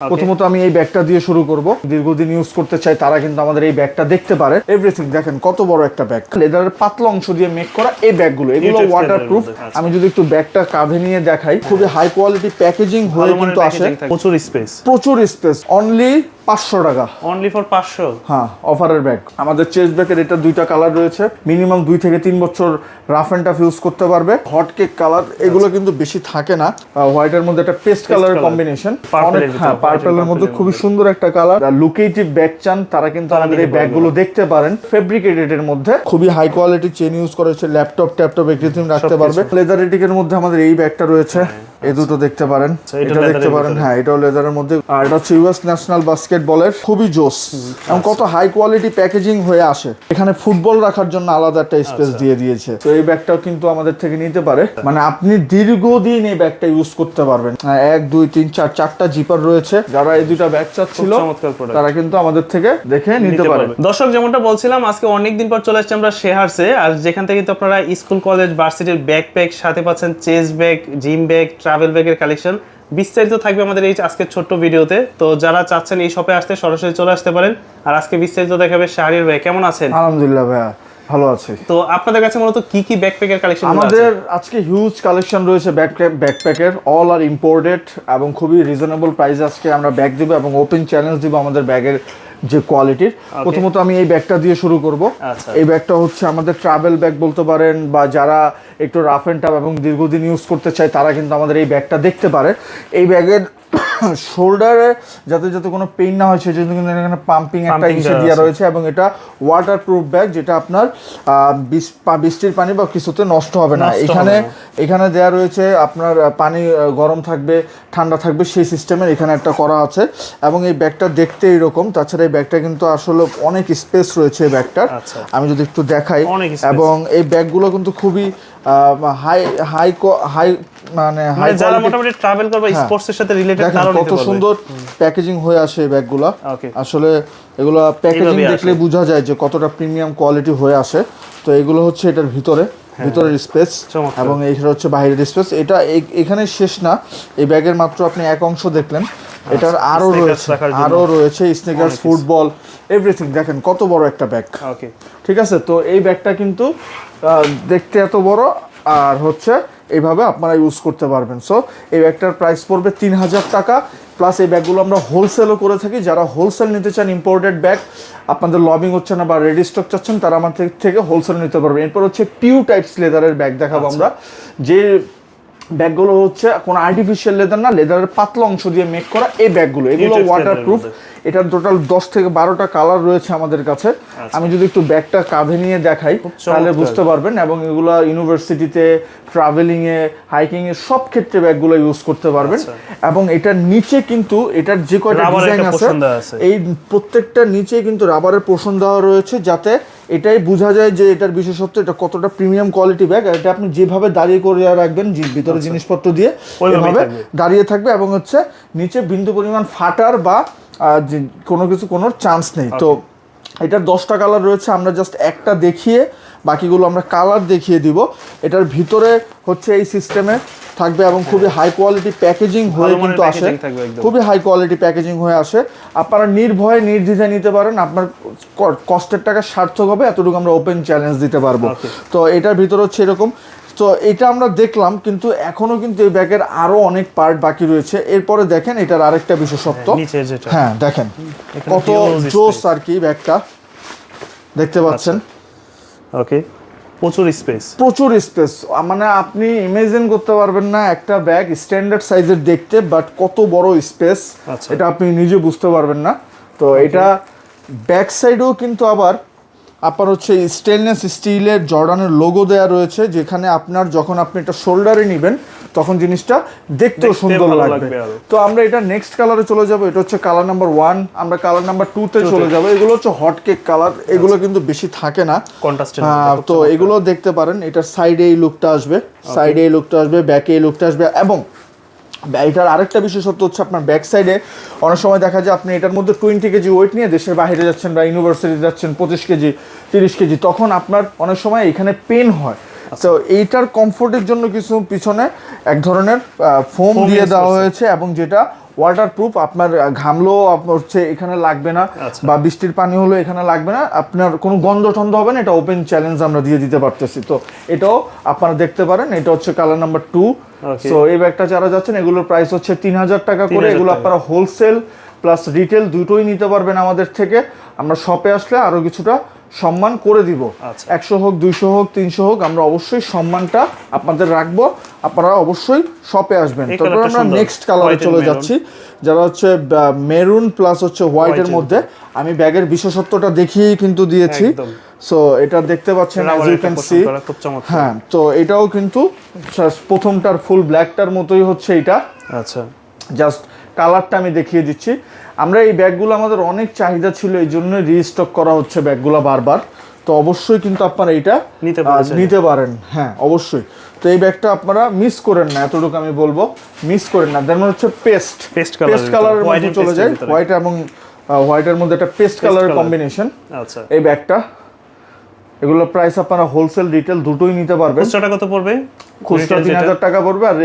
প্রথমত আমি এই ব্যাগটা দিয়ে শুরু করব। দীর্ঘদিন ইউজ করতে চাই তারা কিন্তু আমাদের এই ব্যাগটা দেখতে পারে। এভরিথিং দেখেন কত বড় একটা ব্যাগ। লেদারের পাতলা অংশ দিয়ে মেক করা এই ব্যাগগুলো এগুলো ওয়াটার প্রুফ আচ্ছা। আমি যদি একটু ব্যাগটা কাঁধে নিয়ে দেখাই খুবই হাই কোয়ালিটি প্যাকেজিং হয়ে কিন্তু আসে। প্রচুর স্পেস প্রচুর স্পেস অনলি পাঁচশো টাকা। অনলি ফর পাঁচশো? হ্যাঁ অফারের ব্যাগ আমাদের চেস্ট ব্যাগের এটা দুইটা কালার রয়েছে। মিনিমাম দুই থেকে তিন বছর রাফ অ্যান্ড টাফ ইউজ করতে পারবে। হট কেক কালার এগুলো কিন্তু বেশি থাকে না। হোয়াইটের মধ্যে একটা পেস্ট colour। কম্বিনেশন হ্যাঁ পার্পেলের মধ্যে খুবই সুন্দর একটা কালার লুকেটিভ ব্যাগ চান তারা কিন্তু আমাদের এই ব্যাগগুলো দেখতে পারেন। ফেব্রিকেটেড এর মধ্যে। খুবই হাই কোয়ালিটি চেন ইউজ করেছে ল্যাপটপ ট্যাপটপ এভরিথিং রাখতে পারবে। লেদার এটিকের মধ্যে আমাদের এই ব্যাগটা রয়েছে। এই দুটো দেখতে পারেন। এটা দেখতে পারেন হ্যাঁ এটাও লেদারের মধ্যে। আর এটা হচ্ছে ইউএস ন্যাশনাল বাস্কেটবলের খুবই জোস। এবং কত হাই কোয়ালিটি প্যাকেজিং হয়ে আসে। এখানে ফুটবল রাখার জন্য আলাদা একটা স্পেস দিয়ে দিয়েছে। তো এই ব্যাগটাও কিন্তু আমাদের থেকে নিতে পারে। মানে আপনি দীর্ঘদিন এই ব্যাগটা ইউজ করতে পারবেন। হ্যাঁ, এক দুই তিন চার চারটা জিপার রয়েছে। যারা এই দুইটা ব্যাগ চাচ্ছিল। তারা কিন্তু আমাদের থেকে দেখে নিতে নিতে পারে। দর্শক যেমনটা বলছিলাম আজকে অনেকদিন পর চলে আসছে আমরা শেহারসে আর যেখান থেকে কিন্তু আপনারা স্কুল কলেজ ভার্সিটির ব্যাকপ্যাক সাথে পাচ্ছেন chest bag gym bag travel ব্যাগের কালেকশন বিস্তারিত থাকবে আমাদের এই আজকের ছোট্ট ভিডিওতে। তো যারা চাচ্ছেন এই শপে আসতে সরাসরি চলে আসতে পারেন। আর আজকে বিস্তারিত দেখাবে শাহরির ভাই। কেমন আছেন? আলহামদুলিল্লাহ ভাইয়া ভালো আছি। তো আপনাদের কাছে মূলত কি কি ব্যাকপ্যাকের কালেকশন আমাদের আজকে হিউজ কালেকশন রয়েছে ব্যাকপ্যাকের অল আর ইম্পোর্টেড এবং খুবই রিজনেবল প্রাইস আজকে আমরা ব্যাগ দিব এবং ওপেন চ্যালেঞ্জ দিব আমাদের ব্যাগের যে কোয়ালিটির। প্রথমত আমি এই ব্যাগটা দিয়ে শুরু করব। আচ্ছা। এই ব্যাগটা হচ্ছে আমাদের ট্রাভেল ব্যাগ বলতে পারেন বা যারা একটু রাফ অ্যান্ড টাফ এবং দীর্ঘদিন ইউজ করতে চায় তারা কিন্তু আমাদের এই ব্যাগটা দেখতে পারে এই ব্যাগের শোল্ডারে যাতে যাতে কোনো পেইন না হয় সেজন্য কিন্তু এখানে পাম্পিং একটা ইসে দেওয়া দেওয়া রয়েছে এবং এটা ওয়াটার প্রুফ ব্যাগ যেটা আপনার বৃষ্টির পানি বা কিছুতে নষ্ট হবে না। এখানে এখানে দেয়া রয়েছে আপনার পানি গরম থাকবে ঠান্ডা থাকবে সেই সিস্টেমের এখানে একটা করা আছে। এবং এই ব্যাগটা দেখতে এরকম তাছাড়া এই ব্যাগটা কিন্তু আসলে অনেক স্পেস রয়েছে এই ব্যাগটার আচ্ছা। আমি যদি একটু দেখাই এবং এই ব্যাগগুলো কিন্তু খুবই হাই হাই হাই মানে হাই মানে যারা মোটামুটি ট্রাভেল করবে স্পোর্টস এর সাথে রিলেটেড নিতে পারবে। সুন্দর প্যাকেজিং হয়ে আসে এই ব্যাগগুলা। আসলে এগুলো প্যাকেজিং দেখলে বোঝা যায় যে কতটা প্রিমিয়াম কোয়ালিটি হয়ে আসে। তো এগুলো হচ্ছে এটার ভিতরে ভিতরের স্পেস হ্যাঁ। এবং এইটা হচ্ছে বাইরের স্পেস এটা এখানে শেষ না। এই ব্যাগের মাত্র আপনি এক অংশ দেখলেন। এটার আরও রয়েছে। আরও রয়েছে স্নিকার্স ফুটবল এভরিথিং দেখেন কত বড় একটা ব্যাগ। ঠিক আছে? তো এই ব্যাগটা কিন্তু দেখতে এত বড়। আর হচ্ছে এইভাবে আপনারা ইউজ করতে পারবেন। সো এই ব্যাগটার প্রাইস পড়বে তিন হাজার টাকা। প্লাস এই ব্যাগগুলো আমরা হোলসেলও করে থাকি। যারা হোলসেল নিতে চান ইম্পোর্টেড ব্যাগ আপনাদের লবিং হচ্ছে না বা রেডি স্টক চাচ্ছেন তারা আমাদের থেকে হোলসেল নিতে পারবেন। এরপর হচ্ছে পিউ টাইপস লেদারের ব্যাগ দেখাবো আমরা। যে ব্যাগগুলো হচ্ছে কোনো আর্টিফিশিয়াল লেদার না লেদারের পাতলা অংশ দিয়ে মেক করা এই ব্যাগগুলো। এগুলো Mutex ওয়াটার প্রুফ এটার টোটাল দশ থেকে বারোটা কালার রয়েছে আমাদের কাছে। আমি যদি একটু ব্যাগটা কাঁধে নিয়ে দেখাই তাহলে বুঝতে পারবেন। এবং এগুলো ইউনিভার্সিটিতে ট্রাভেলিং এ হাইকিং এ সব ক্ষেত্রে ব্যাগগুলো ইউজ করতে পারবেন। এবং এটার নিচে কিন্তু এটার যে কয়টা ডিজাইন আছে আছে। এই প্রত্যেকটা নিচে কিন্তু রাবারের পোষণ দেওয়া রয়েছে যাতে এটাই বোঝা যায় যে এটার বিশেষত্ব এটা কতটা প্রিমিয়াম কোয়ালিটি ব্যাগ আর এটা আপনি যেভাবে দাঁড়িয়ে করে রাখবেন ভিতরে জিনিসপত্র দিয়ে ওইভাবে এভাবে দাঁড়িয়ে থাকবে এবং হচ্ছে নিচে বিন্দু পরিমাণ ফাটার বা কোনো কিছু কোনো চান্স নেই। তো এটার দশটা কালার রয়েছে আমরা জাস্ট একটা দেখিয়ে বাকিগুলো আমরা কালার দেখিয়ে দিব। এটার ভিতরে হচ্ছে এই সিস্টেমে থাকবে এবং খুবই হাই কোয়ালিটি প্যাকেজিং হয়ে কিন্তু আসে। খুবই হাই কোয়ালিটি প্যাকেজিং হয়ে আসে। আপনারা নির্ভয়ে নির্দ্বিধায় নিতে পারেন। আপনার কষ্টের টাকা সার্থক হবে এতটুকু আমরা ওপেন চ্যালেঞ্জ দিতে পারব। তো এটার ভিতরে হচ্ছে এরকম। তো এটা আমরা দেখলাম কিন্তু এখনও কিন্তু এই ব্যাগের আরও অনেক পার্ট বাকি রয়েছে। এরপরে দেখেন এটার আরেকটা বিশেষত্ব। হ্যাঁ দেখেন। কত জোস আর কি ব্যাগটা দেখতে পাচ্ছেন। ওকে প্রচুর স্পেস প্রচুর স্পেস মানে আপনি ইমেজিন করতে পারবেন না একটা ব্যাগ স্ট্যান্ডার্ড সাইজের দেখতে বাট কত বড় স্পেস আচ্ছা। এটা আপনি নিজে বুঝতে পারবেন না। তো এটা ব্যাক সাইডেও কিন্তু আবার আপনার হচ্ছে স্টেনলেস স্টিলের জর্ডানের লোগো দেওয়া রয়েছে যেখানে আপনার যখন আপনি এটা শোল্ডারে নেবেন তখন জিনিসটা দেখতেও সুন্দর লাগবে। তো আমরা এটা নেক্সট কালারে চলে যাব এটা হচ্ছে কালার নাম্বার ওয়ান আমরা কালার নাম্বার টু তে চলে যাব। এগুলো হচ্ছে হট কেক কালার এগুলো কিন্তু বেশি থাকে না। তো এগুলো দেখতে পারেন এটার সাইডে এই লুকটা আসবে সাইডে এই লুকটা আসবে ব্যাকে এই লুকটা আসবে এবং এটার আরেকটা বিশেষত্ব হচ্ছে আপনার ব্যাক সাইডে অনেক সময় দেখা যায় আপনি এটার মধ্যে টোয়েন্টি কেজি ওয়েট নিয়ে দেশের বাইরে যাচ্ছেন বা ইউনিভার্সিটি যাচ্ছেন পঁচিশ কেজি তিরিশ কেজি তখন আপনার অনেক সময় এখানে পেন হয় তো এইটার কমফোর্টের জন্য কিছু পিছনে এক ধরনের ফোম দিয়ে দেওয়া হয়েছে এবং যেটা ওয়াটার প্রুফ আপনার ঘামলেও আপনার হচ্ছে এখানে লাগবে না আচ্ছা। বা বৃষ্টির পানি হলো এখানে লাগবে না আপনার কোনো গন্ধ টন্ধ হবে না এটা ওপেন চ্যালেঞ্জ আমরা দিয়ে দিতে পারতেছি তো এটাও আপনারা দেখতে পারেন এটা হচ্ছে কালার নাম্বার টু. সো এই ব্যাগটা যারা যাচ্ছেন এগুলোর প্রাইস হচ্ছে তিন হাজার টাকা করে। এগুলো আপনারা হোলসেল প্লাস রিটেল দুটোই নিতে পারবেন আমাদের থেকে। আমরা শপে আসলে আরও কিছুটা সম্মান করে দিব। আচ্ছা। একশো হোক দুইশো হোক তিনশো হোক আমরা অবশ্যই সম্মানটা আপনাদের রাখব। আপনারা অবশ্যই শপে আসবেন। তারপর আমরা নেক্সট কালারে চলে যাচ্ছি। যারা হচ্ছে মেরুন প্লাস হচ্ছে হোয়াইটের মধ্যে আমি ব্যাগের বিশেষত্বটা দেখিয়েই কিন্তু দিয়েছি। সো এটা দেখতে পাচ্ছেন see করা খুব চমৎকার। হ্যাঁ তো এটাও কিন্তু প্রথমটার ফুল ব্ল্যাকটার মতোই হচ্ছে এটা। আচ্ছা। জাস্ট কালারটা আমি দেখিয়ে দিচ্ছি। আমরা এই ব্যাগগুলো আমাদের অনেক চাহিদা ছিল এই জন্য রিস্টক করা হচ্ছে ব্যাগগুলো বারবার। তো অবশ্যই কিন্তু আপনারা এটা নিতে পারেন। নিতে পারেন। হ্যাঁ অবশ্যই। তো এই ব্যাগটা আপনারা মিস করেন না এতটুকু আমি বলব। মিস করেন না। দেন হচ্ছে পেস্ট পেস্ট এর কালারের মধ্যে চলে যায়। হোয়াইট এবং হোয়াইটের মধ্যে একটা পেস্ট কালারের কম্বিনেশন আচ্ছা। এই ব্যাগটা। এগুলোর প্রাইস আপনারা হোলসেল রিটেল দুটোই নিতে পারবেন। খুচরাটা কত পড়বে? খুচরা তিন? হাজার টাকা পড়বে আর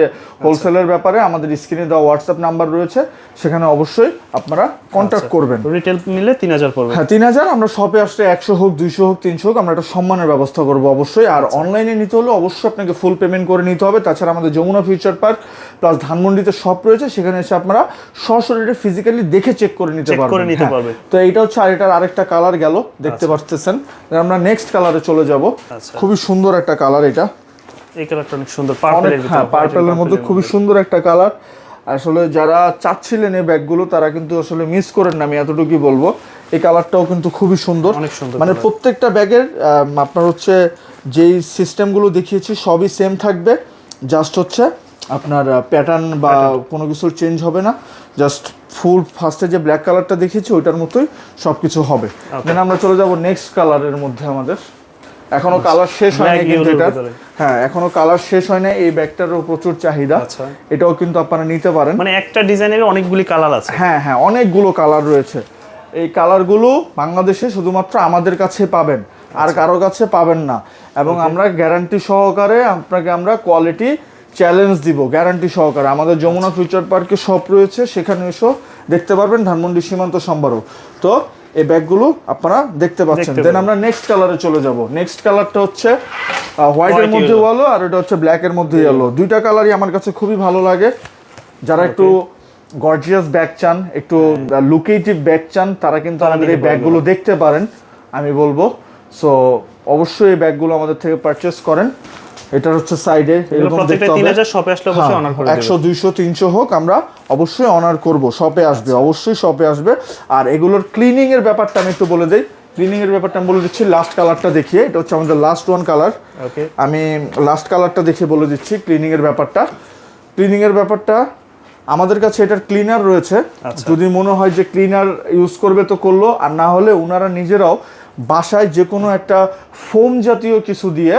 হোলসেলের ব্যাপারে আমাদের স্ক্রিনে দেওয়া হোয়াটসঅ্যাপ নাম্বার রয়েছে সেখানে অবশ্যই আপনারা কন্ট্যাক্ট করবেন। রিটেল নিলে তিন হাজার পড়বে। হ্যাঁ তিন হাজার আমরা শপে আসলে একশো হোক দুইশো হোক তিনশো হোক আমরা একটা সম্মানের ব্যবস্থা করব অবশ্যই। আর আচ্ছা। অনলাইনে নিতে হলে অবশ্যই আপনাকে ফুল পেমেন্ট করে নিতে হবে। তাছাড়া আমাদের যমুনা ফিউচার পার্ক প্লাস ধানমন্ডিতে শপ রয়েছে সেখানে এসে আপনারা সশরীরে ফিজিক্যালি দেখে চেক করে নিতে পারবেন। হ্যাঁ। পারবে। তো এইটা হচ্ছে আর এটার আরেকটা কালার গেল দেখতে পাচ্ছেন আমরা নেক্সট কালারে চলে যাব। আচ্ছা। খুবই সুন্দর একটা কালার এটা। এই কালারটা অনেক সুন্দর পার্পলের হ্যাঁ পার্পেলের মধ্যে খুবই সুন্দর একটা কালার আসলে যারা চাচ্ছিলেন এই ব্যাগগুলো তারা কিন্তু আসলে মিস করেন না আমি এতটুকুই বলব। এই কালারটাও কিন্তু খুবই সুন্দর। অনেক সুন্দর মানে প্রত্যেকটা ব্যাগের আপনার হচ্ছে যেই সিস্টেমগুলো দেখিয়েছি সবই সেম থাকবে। জাস্ট হচ্ছে আপনার প্যাটার্ন বা কোনো কিছুর চেঞ্জ হবে না। জাস্ট ফুল ফার্স্টে যে ব্ল্যাক কালারটা দেখিয়েছি ওইটার মতোই সব কিছু হবে দেন আমরা চলে যাব নেক্সট কালারের মধ্যে আমাদের। এখনও কালার শেষ হয়নি কিন্তু এটা। হ্যাঁ এখনও কালার শেষ হয় না এই ব্যাগটারও প্রচুর চাহিদা। আচ্ছা। এটাও কিন্তু আপনারা নিতে পারেন। মানে একটা ডিজাইনের অনেকগুলি কালার আছে। হ্যাঁ হ্যাঁ অনেকগুলো কালার রয়েছে। এই কালারগুলো বাংলাদেশে শুধুমাত্র আমাদের কাছে পাবেন আর আচ্ছা। কারও কাছে পাবেন না। এবং আমরা গ্যারান্টি সহকারে আপনাকে আমরা কোয়ালিটি চ্যালেঞ্জ দিব গ্যারান্টি সহকারে। আমাদের যমুনা। ফিউচার পার্কে শপ রয়েছে সেখানে এসেও দেখতে পারবেন ধানমন্ডি সীমান্ত সম্বারও তো এই ব্যাগগুলো আপনারা দেখতে পাচ্ছেন। দেন আমরা নেক্সট কালারে চলে যাব। নেক্সট কালারটা হচ্ছে হোয়াইটের মধ্যে। ভালো আর এটা হচ্ছে ব্ল্যাকের মধ্যে ইয়েলো দুইটা কালারই আমার কাছে খুবই ভালো লাগে। যারা একটু গর্জিয়াস ব্যাগ চান একটু লুকেটিভ ব্যাগ চান তারা কিন্তু আমাদের এই ব্যাগগুলো দেখতে পারেন আমি বলব। সো অবশ্যই এই ব্যাগগুলো আমাদের থেকে পারচেস করেন। এটা হচ্ছে সাইডে এরকম দেখতে হবে। হাজার শপে আসলে অবশ্যই অনার করে একশো দেবে দুইশো তিনশো হোক আমরা অবশ্যই অনার করব। শপে আসবে। অবশ্যই শপে আসবে। আর এগুলোর ক্লিনিং এর ব্যাপারটা আমি একটু বলে দিই। ক্লিনিং এর ব্যাপারটা আমি বলে দিচ্ছি লাস্ট কালারটা দেখিয়ে। এটা হচ্ছে আমাদের লাস্ট ওয়ান কালার ওকে আমি লাস্ট কালারটা দেখে বলে দিচ্ছি ক্লিনিং এর ব্যাপারটা। ক্লিনিং এর ব্যাপারটা আমাদের কাছে এটার ক্লিনার রয়েছে। আচ্ছা। যদি মনে হয় যে ক্লিনার ইউজ করবে তো করল আর না হলে ওনারা নিজেরাও বাসায় যে কোনো একটা ফোম জাতীয় কিছু দিয়ে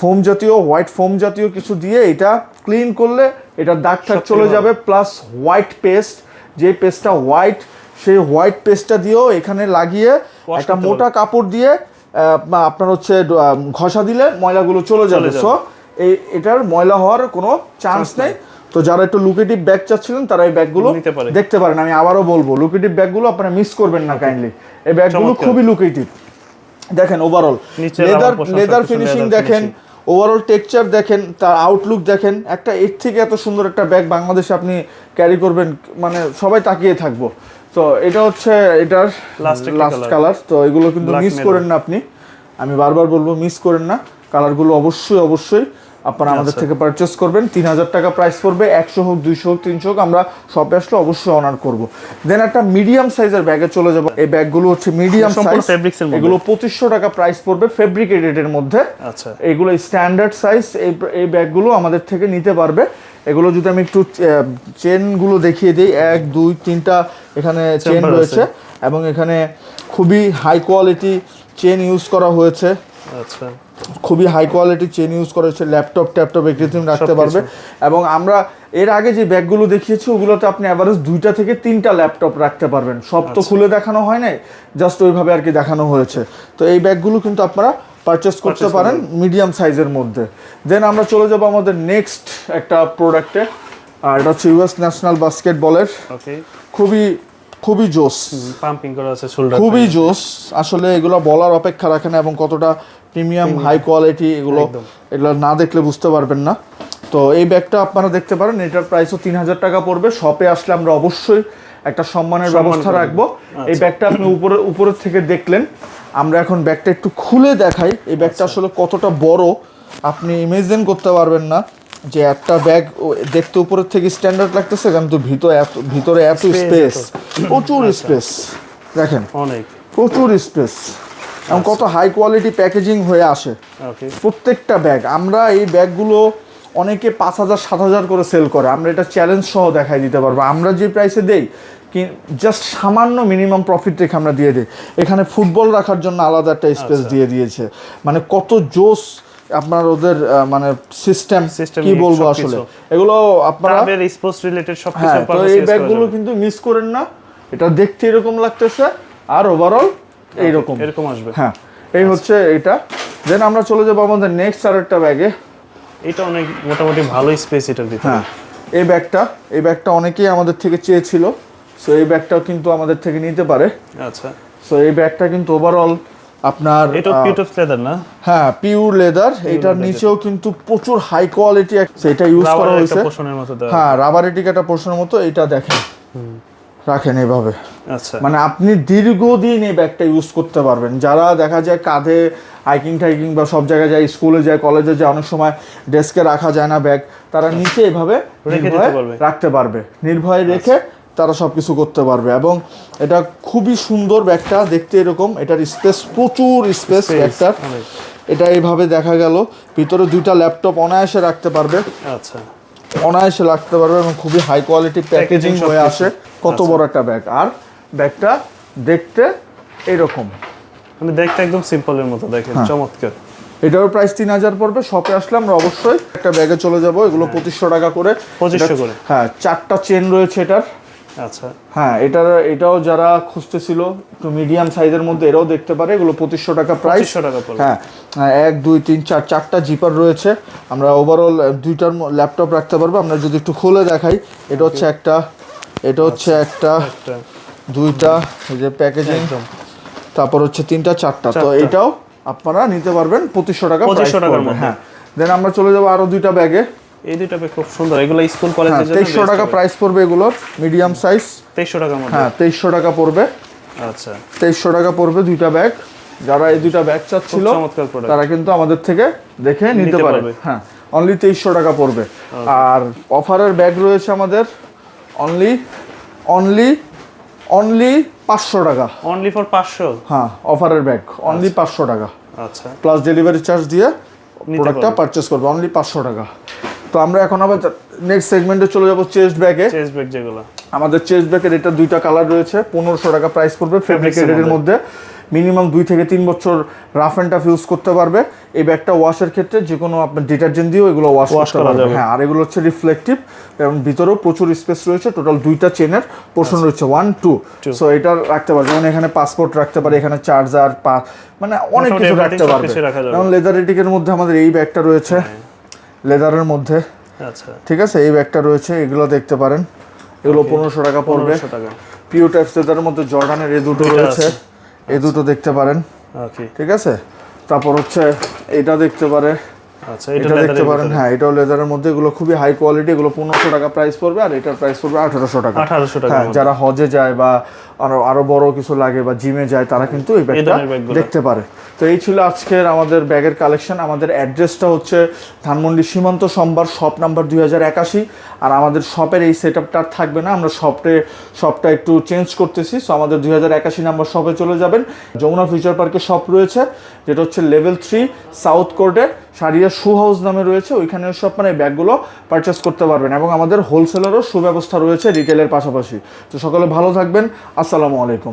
ফোম জাতীয় হোয়াইট ফোম জাতীয় কিছু দিয়ে এটা ক্লিন করলে এটা দাগ টাগ চলে যাবে প্লাস হোয়াইট পেস্ট যে পেস্টটা হোয়াইট সেই হোয়াইট পেস্টটা দিয়েও এখানে লাগিয়ে একটা মোটা কাপড় দিয়ে আপনার হচ্ছে ঘষা দিলে ময়লাগুলো চলে যাবে। সো এই এটার ময়লা হওয়ার কোনো চান্স নেই। তো যারা একটু লুকেটিভ ব্যাগ চাচ্ছিলেন তারা এই ব্যাগগুলো দেখতে পারেন। আমি আবারও বলব লুকেটিভ ব্যাগগুলো আপনারা মিস করবেন না কাইন্ডলি এই ব্যাগগুলো। খুবই লুকেটিভ দেখেন ওভারঅল লেদার লেদার ফিনিশিং দেখেন। ওভারঅল টেক্সচার দেখেন তার আউটলুক দেখেন একটা এর থেকে এত সুন্দর একটা ব্যাগ বাংলাদেশে আপনি ক্যারি করবেন মানে সবাই তাকিয়ে থাকব। তো এটা হচ্ছে এটার লাস্ট কালার তো এগুলো কিন্তু মিস করেন না আপনি। আমি বারবার বলব মিস করেন না। কালারগুলো অবশ্যই অবশ্যই আপনারা আমাদের আচ্ছা। থেকে পারচেস করবেন। তিন হাজার টাকা প্রাইস পড়বে একশো হোক দুইশো হোক তিনশো হোক আমরা শপে আসলে অবশ্যই অনার করব। দেন একটা মিডিয়াম সাইজের ব্যাগে চলে যাব। এই ব্যাগগুলো হচ্ছে মিডিয়াম সাইজ। এগুলো পঁচিশশো টাকা প্রাইস পড়বে ফেব্রিকেটেড এর মধ্যে। আচ্ছা। এগুলো স্ট্যান্ডার্ড সাইজ এই এই ব্যাগগুলো আমাদের থেকে নিতে পারবে। এগুলো যদি আমি একটু চেনগুলো দেখিয়ে দিই। এক দুই তিনটা এখানে চেন রয়েছে এবং এখানে খুবই হাই কোয়ালিটি চেন ইউজ করা হয়েছে। আচ্ছা। খুবই হাই কোয়ালিটি চেন ইউজ করা হয়েছে ল্যাপটপ ট্যাপটপ এভরিথিং রাখতে পারবে। এবং আমরা এর আগে যে ব্যাগগুলো দেখিয়েছি ওগুলোতে আপনি অ্যাভারেজ দুইটা থেকে তিনটা ল্যাপটপ রাখতে পারবেন। সব আচ্ছা। তো খুলে দেখানো হয় নাই জাস্ট ওইভাবে আর কি দেখানো হয়েছে। তো এই ব্যাগগুলো কিন্তু আপনারা পারচেস করতে পারেন মিডিয়াম সাইজের মধ্যে। দেন আমরা চলে যাব আমাদের নেক্সট একটা প্রোডাক্টে আর এটা হচ্ছে ইউএস ন্যাশনাল বাস্কেটবলের খুবই খুবই জোস। পাম্পিং করা আছে শোল্ডার খুবই জোস। আসলে এগুলো বলার অপেক্ষা রাখে না এবং কতটা প্রিমিয়াম হাই কোয়ালিটি এগুলো এগুলো না দেখলে বুঝতে পারবেন না। তো এই ব্যাগটা আপনারা দেখতে পারেন এটার প্রাইসও তিন হাজার টাকা পড়বে। শপে আসলে আমরা অবশ্যই একটা সম্মানের ব্যবস্থা রাখব। আচ্ছা। এই ব্যাগটা আপনি উপরে উপরের থেকে দেখলেন। আমরা এখন ব্যাগটা একটু খুলে দেখাই। এই ব্যাগটা আচ্ছা। আসলে কতটা বড় আপনি ইমেজিন করতে পারবেন না। যে একটা ব্যাগ দেখতে উপরের থেকে স্ট্যান্ডার্ড লাগতেছে কিন্তু ভিতরে এত ভিতরে এত স্পেস প্রচুর স্পেস দেখেন অনেক। প্রচুর স্পেস এবং কত হাই কোয়ালিটি প্যাকেজিং হয়ে আসে। প্রত্যেকটা ব্যাগ আমরা এই ব্যাগগুলো অনেকে পাঁচ হাজার সাত হাজার করে সেল করে। আমরা এটা চ্যালেঞ্জ সহ দেখাই দিতে পারব। আমরা যে প্রাইসে দেই কি জাস্ট সামান্য মিনিমাম প্রফিট রেখে আমরা দিয়ে দিই। এখানে ফুটবল রাখার জন্য আলাদা একটা স্পেস আচ্ছা। দিয়ে দিয়েছে। মানে কত জোস আপনার ওদের মানে সিস্টেম কি বলব আসলে? এগুলো আপনারা স্পোর্টস রিলেটেড সব কিছু তো এই ব্যাগগুলো কিন্তু মিস করেন না। এটা দেখতে এরকম লাগতেছে আর ওভারঅল এইরকম। এরকম আসবে। হ্যাঁ এই হচ্ছে এটা। দেন আমরা চলে যাব আমাদের নেক্সট আর একটা ব্যাগে এটা অনেক মোটামুটি ভালো স্পেস এটার ভিতরে। হ্যাঁ এই ব্যাগটা এই ব্যাগটা অনেকেই আমাদের থেকে চেয়েছিল। সো এই ব্যাগটাও কিন্তু আমাদের থেকে নিতে পারে। আচ্ছা। সো এই ব্যাগটা কিন্তু ওভারঅল আপনার এটা অফ লেদার না? হ্যাঁ পিওর লেদার এটার নিচেও কিন্তু প্রচুর হাই কোয়ালিটি সেটা ইউজ করা হয়েছে। হ্যাঁ রাবার এটিকাটা পোর্শনের মতো এটা দেখেন। রাখেন এভাবে। আচ্ছা। মানে আপনি দীর্ঘদিন এই ব্যাগটা ইউজ করতে পারবেন। যারা দেখা যায় কাঁধে হাইকিং টাইকিং বা সব জায়গায় যায় স্কুলে যায় কলেজে যায় অনেক সময় ডেস্কে রাখা যায় না ব্যাগ তারা নিচে এভাবে রেখে দিতে পারবে। রাখতে পারবে। নির্ভয়ে রেখে তারা সব কিছু করতে পারবে। এবং এটা খুবই সুন্দর ব্যাগটা দেখতে এরকম। এটার স্পেস প্রচুর স্পেস ব্যাগটার। এটা এইভাবে দেখা গেল। ভিতরে দুইটা ল্যাপটপ অনায়াসে রাখতে পারবে। আচ্ছা। অনায়াসে রাখতে পারবে এবং খুবই হাই কোয়ালিটি প্যাকেজিং হয়ে আসে। কত আচ্ছা। বড় একটা ব্যাগ। আর ব্যাগটা দেখতে এরকম। মানে দেখতে একদম সিম্পলের মতো দেখেন হ্যাঁ। চমৎকার। এটার প্রাইস তিন হাজার পড়বে। শপে আসলে আমরা অবশ্যই একটা ব্যাগে চলে যাব। এগুলো পঁচিশশো টাকা করে। 2500 এটা- করে। হ্যাঁ চারটা চেন রয়েছে এটার। আচ্ছা। হ্যাঁ এটার এটাও যারা খুঁজতেছিল একটু মিডিয়াম সাইজের মধ্যে এরাও দেখতে পারে এগুলো পঁচিশশো টাকা প্রাইস টাকা। হ্যাঁ এক দুই তিন চার চারটা জিপার রয়েছে। আমরা ওভারঅল দুইটার ল্যাপটপ রাখতে পারব। আমরা যদি একটু খুলে দেখাই এটা হচ্ছে একটা এটা হচ্ছে একটা একটা। দুইটা এই যে প্যাকেজিং তারপর হচ্ছে তিনটা চারটা। তো এটাও আপনারা নিতে পারবেন পঁচিশশো টাকা 2500 2500 টাকার মধ্যে। হ্যাঁ দেন আমরা চলে যাব আরও দুইটা ব্যাগে এই বেশ খুব সুন্দর। এগুলো স্কুল হ্যাঁ কলেজের জন্য তেইশশো টাকা প্রাইস পড়বে এগুলোর মিডিয়াম সাইজ তেইশশো টাকার মধ্যে? হ্যাঁ তেইশশো টাকা পড়বে। আচ্ছা। তেইশশো টাকা পড়বে দুইটা ব্যাগ যারা এই দুইটা ব্যাগ চাচ্ছিল। তারা কিন্তু আমাদের থেকে দেখে নিতে পারবে। হ্যাঁ অনলি তেইশশো টাকা পড়বে। আর অফারের ব্যাগ রয়েছে আমাদের অনলি অনলি অনলি পাঁচশো টাকা। অনলি ফর পাঁচশো? হ্যাঁ অফারের ব্যাগ অনলি পাঁচশো টাকা। আচ্ছা। প্লাস ডেলিভারি চার্জ দিয়ে প্রোডাক্টটা। পারচেস করবে অনলি পাঁচশো টাকা। তো আমরা এখন আবার নেক্সট সেগমেন্টে চলে যাব চেস্ট ব্যাগে চেস্ট ব্যাগ যেগুলো। আমাদের চেস্ট ব্যাগের এটা দুইটা কালার রয়েছে পনেরোশো টাকা প্রাইস পড়বে ফেব্রিকেটের মধ্যে। মধ্যে। মিনিমাম দুই থেকে তিন বছর রাফ অ্যান্ড টাফ ইউজ করতে পারবে। এই ব্যাগটা ওয়াশের ক্ষেত্রে যে কোনো আপনার ডিটারজেন্ট দিয়েও এগুলো ওয়াশ করতে করা পারবে। যাবে। হ্যাঁ আর এগুলো হচ্ছে রিফ্লেকটিভ এবং ভিতরেও প্রচুর স্পেস রয়েছে টোটাল দুইটা চেনের পোর্শন রয়েছে ওয়ান টু আচ্ছা। সো এটা রাখতে পারবে। যেমন এখানে পাসপোর্ট রাখতে পারে এখানে চার্জার পা মানে অনেক কিছু রাখতে পারবে। যেমন লেদার এটিকের মধ্যে আমাদের এই ব্যাগটা রয়েছে। লেদারের মধ্যে। আচ্ছা। ঠিক আছে? এই ব্যাগটা রয়েছে এগুলো দেখতে পারেন। এগুলো পনেরোশো টাকা পড়বে। পিও টাইপ সেটার মধ্যে জর্ডানের এই দুটো রয়েছে। এই দুটো দেখতে পারেন। ওকে ঠিক আছে? তারপর হচ্ছে এটা দেখতে পারে। আচ্ছা এটা এটা দেখতে পারেন হ্যাঁ এটাও লেদারের মধ্যে। এগুলো খুবই হাই কোয়ালিটি এগুলো পনেরোশো টাকা প্রাইস পড়বে আর এটার প্রাইস পড়বে আঠারোশো টাকা। আঠারোশো টাকা হ্যাঁ যারা হজে যায় বা আরও আরও বড় কিছু লাগে বা জিমে যায় তারা কিন্তু এই ব্যাগটা। দেখতে পারে। তো এই ছিল আজকের আমাদের ব্যাগের কালেকশন আমাদের অ্যাড্রেসটা হচ্ছে ধানমন্ডি সীমান্ত সোমবার শপ নাম্বার দুই হাজার একাশি। আর আমাদের শপের এই সেট আপটা থাকবে না। আমরা শপে শপটা একটু চেঞ্জ করতেছি। সো আমাদের দুই হাজার একাশি নাম্বার শপে চলে যাবেন। যমুনা ফিউচার পার্কে শপ রয়েছে যেটা হচ্ছে লেভেল থ্রি সাউথ কোর্টে সারিয়া শু হাউস নামে রয়েছে। ওইখানে সব মানে এই ব্যাগগুলো পারচেস করতে পারবেন। এবং আমাদের হোলসেলারও সুব্যবস্থা রয়েছে রিটেলের পাশাপাশি। তো সকলে ভালো থাকবেন। আসসালামু আলাইকুম।